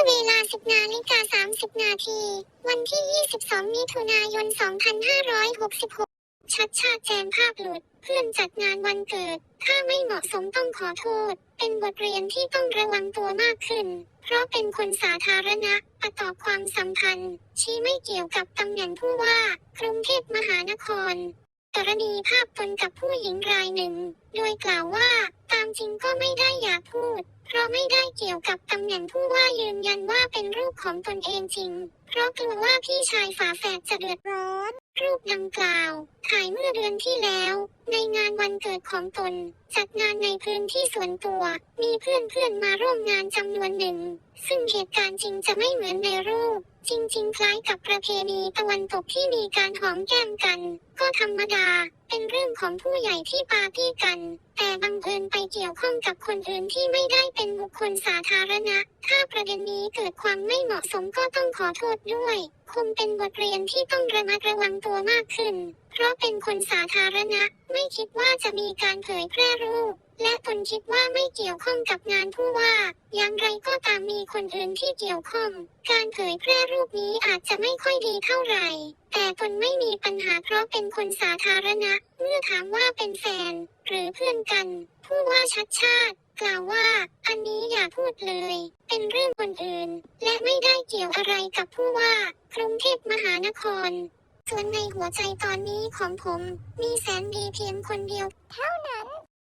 อเวลา 10 นาฬิกา 30 นาที วันที่ 22 มิถุนายน 2566 ชัดชาติแจงภาพหลุด เพื่อนจัดงานวันเกิด ถ้าไม่เหมาะสมต้องขอโทษ เป็นบทเรียนที่ต้องระวังตัวมากขึ้น เพราะเป็นคนสาธารณะประกอบความสัมพันธ์ ชี้ไม่เกี่ยวกับตำแหน่งผู้ว่ากรุงเทพมหานครกรณีภาพตนกับผู้หญิงรายหนึ่ง โดยกล่าวว่า จริงก็ไม่ได้อยากพูด เพราะไม่ได้เกี่ยวกับตำแหน่งผู้ว่ายืนยันว่าเป็นรูปของตนเองจริง เพราะกลัวว่าพี่ชายฝาแฝดจะเดือดร้อน รูปดังกล่าว ถ่ายเมื่อเดือนที่แล้ว ในงานวันเกิดของตน จัดงานในพื้นที่ส่วนตัว มีเพื่อนๆมาร่วมงานจำนวนหนึ่ง ซึ่งเหตุการณ์จริงจะไม่เหมือนในรูป ริง ๆ คล้ายกับประเพณีตะวันตกที่มีการหอมแก้มกัน ก็ธรรมดา เป็นเรื่องของผู้ใหญ่ที่ปาร์ตี้กัน แต่บังเอิญไปเกี่ยวข้องกับคนอื่นที่ไม่ได้เป็นบุคคลสาธารณะ ถ้าประเด็นนี้เกิดความไม่เหมาะสมก็ต้องขอโทษด้วย คงเป็นบทเรียนที่ต้องระมัดระวังตัวมากขึ้น ราะเป็นคนสาธารณะ ไม่คิดว่าจะมีการเผยแพร่รูป และตนคิดว่าไม่เกี่ยวข้องกับงานผู้ว่า อย่างไรก็ตามมีคนอื่นที่เกี่ยวข้อง การเผยแพร่รูปนี้อาจจะไม่ค่อยดีเท่าไหร่ แต่ตนไม่มีปัญหาเพราะเป็นคนสาธารณะ เมื่อถามว่าเป็นแฟน หรือเพื่อนกัน ผู้ว่าชัดชาติกล่าวว่า อันนี้อย่าพูดเลย เป็นเรื่องคนอื่น และไม่ได้เกี่ยวอะไรกับผู้ว่ากรุงเทพมหานคร ส่วนในหัวใจตอนนี้ของผม มีแสนดีเพียงคนเดียว เท่านั้น